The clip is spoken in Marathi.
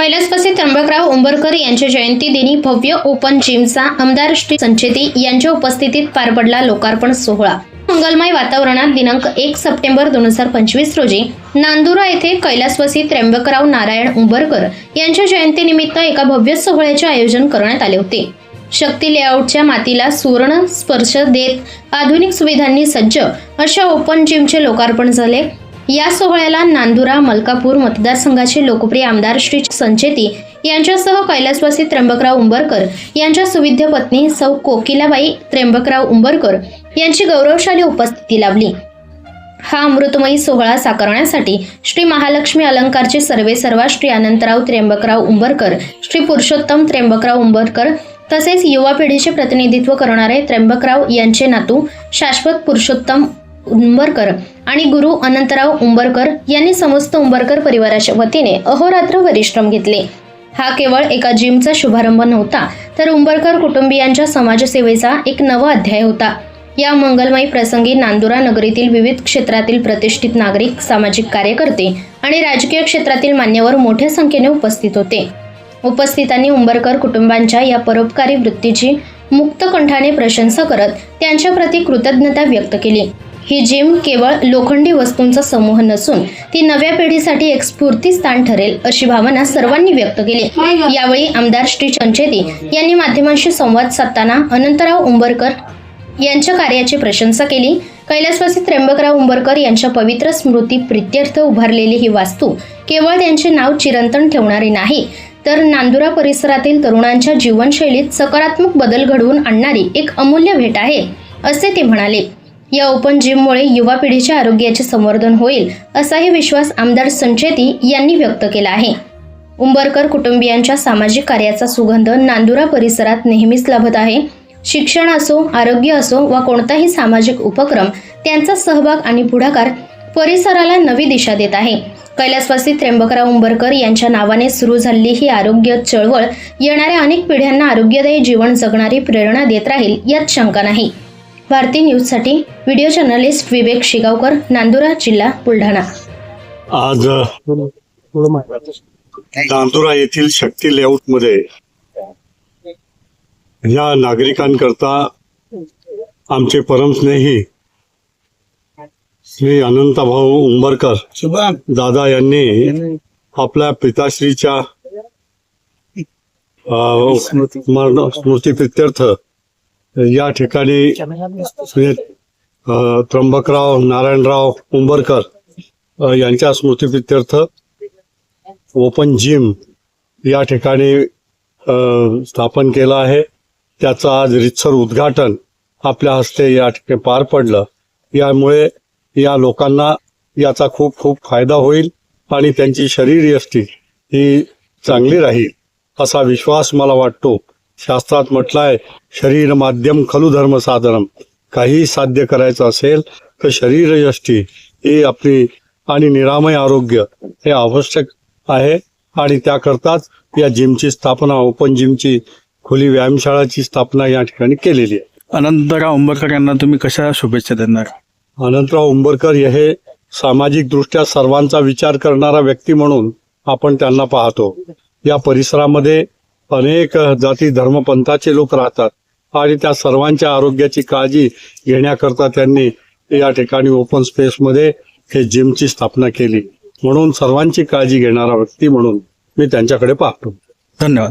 कैलासवासी त्र्यंबकराव उंबरकर यांच्या जयंती दिनी भव्य ओपन जिमचा आमदार श्री संचेती यांच्या उपस्थितीत पार पडला लोकार्पण सोहळा. मंगलमय वातावरणात दिनांक एक सप्टेंबर दोन हजार पंचवीस रोजी नांदुरा येथे कैलासवासी त्र्यंबकराव नारायण उंबरकर यांच्या जयंतीनिमित्त एका भव्य सोहळ्याचे आयोजन करण्यात आले होते. शक्ती लेआउटच्या मातीला सुवर्ण स्पर्श देत आधुनिक सुविधांनी सज्ज अशा ओपन जिमचे लोकार्पण झाले. या सोहळ्याला नांदुरा मलकापूर मतदारसंघाचे लोकप्रिय आमदार श्री संचेती यांच्यासह कैलासवासी त्र्यंबकराव उंबरकर यांच्या सुविध्य पत्नी सौ कोकिलाबाई त्र्यंबकराव उंबरकर यांची गौरवशाली उपस्थिती लाभली. हा अमृतमयी सोहळा साकारण्यासाठी श्री महालक्ष्मी अलंकारचे सर्वे सर्वा श्री अनंतराव त्र्यंबकराव उंबरकर श्री पुरुषोत्तम त्र्यंबकराव उंबरकर तसेच युवा पिढीचे प्रतिनिधित्व करणारे त्र्यंबकराव यांचे नातू शाश्वत पुरुषोत्तम उंबरकर आणि गुरु अनंतराव उंबरकर यांनी समस्त उंबरकर परिवाराच्या वतीने अहोरात्र परिश्रम घेतले. हा केवळ एका जिमचा शुभारंभ नव्हता तर उंबरकर कुटुंबियांच्या समाजसेवेचा एक नवा अध्याय होता. या मंगलमयी प्रसंगी नांदुरा नगरीतील विविध क्षेत्रातील प्रतिष्ठित नागरिक सामाजिक कार्यकर्ते आणि राजकीय क्षेत्रातील मान्यवर मोठ्या संख्येने उपस्थित होते. उपस्थितांनी उंबरकर कुटुंबांच्या या परोपकारी वृत्तीची मुक्त कंठाने प्रशंसा करत त्यांच्याप्रती कृतज्ञता व्यक्त केली. ही जिम केवळ लोखंडी वस्तूंचा समूह नसून ती नव्या पिढीसाठी एक स्फूर्तीस्थान ठरेल अशी भावना सर्वांनी व्यक्त केली. यावेळी आमदार श्री चंचेती यांनी माध्यमांशी संवाद साधताना अनंतराव उंबरकर यांच्या कार्याची प्रशंसा केली. कैलासवासी त्र्यंबकराव उंबरकर यांच्या पवित्र स्मृती प्रित्यर्थ उभारलेली ही वास्तू केवळ त्यांचे नाव चिरंतन ठेवणारी नाही तर नांदुरा परिसरातील तरुणांच्या जीवनशैलीत सकारात्मक बदल घडवून आणणारी एक अमूल्य भेट आहे असे ते म्हणाले. या ओपन जिममुळे युवा पिढीच्या आरोग्याचे संवर्धन होईल असाही विश्वास आमदार संचेती यांनी व्यक्त केला आहे. उंबरकर कुटुंबियांच्या सामाजिक कार्याचा सुगंध नांदुरा परिसरात नेहमीच लाभत आहे. शिक्षण असो आरोग्य असो वा कोणताही सामाजिक उपक्रम त्यांचा सहभाग आणि पुढाकार परिसराला नवी दिशा देत आहे. कैलासवासी त्र्यंबकराव उंबरकर यांच्या नावाने सुरू झालेली ही आरोग्य चळवळ येणाऱ्या अनेक पिढ्यांना आरोग्यदायी जीवन जगणारी प्रेरणा देत राहील यात शंका नाही. भारती न्यूजसाठी व्हिडिओ जर्नलिस्ट विवेक शिगावकर नांदुरा जिल्हा बुलढाणा. आज नांदुरा येथील शक्ती लेआउटमध्ये या नागरिकांकरता आमचे परमस्नेही श्री अनंतभाऊ उंबरकर दादा यांनी आपल्या पिताश्रीच्या स्मृती. प्रित्यर्थ या ठिकाणी त्र्यंबकराव नारायणराव उंबरकर यांच्या स्मृतीप्रित्यर्थ ओपन जिम या ठिकाणी स्थापन केलं आहे. त्याचं आज रितसर उद्घाटन आपल्या हस्ते या ठिकाणी पार पडलं. यामुळे या लोकांना याचा खूप खूप फायदा होईल आणि त्यांची शरीरयष्टी ही चांगली राहील असा विश्वास मला वाटतो. शास्त्रात म्हटलंय शरीर माध्यम खलु धर्म साधनम. काही साध्य करायचं असेल तर शरीरयष्टी ही आपली आणि निरामय आरोग्य हे आवश्यक आहे. आणि त्याकरताच या जिमची स्थापना ओपन जिमची खुली व्यायामशाळाची स्थापना या ठिकाणी केलेली आहे. अनंतराव उंबरकर यांना तुम्ही कशा शुभेच्छा देणार? अनंतराव उंबरकर हे सामाजिक दृष्ट्या सर्वांचा विचार करणारा व्यक्ती म्हणून आपण त्यांना पाहतो. या परिसरामध्ये अनेक जाती धर्मपंथाचे लोक राहतात आणि त्या सर्वांच्या आरोग्याची काळजी घेण्याकरता त्यांनी या ठिकाणी ओपन स्पेसमध्ये हे जिमची स्थापना केली. म्हणून सर्वांची काळजी घेणारा व्यक्ती म्हणून मी त्यांच्याकडे पाहतो. धन्यवाद.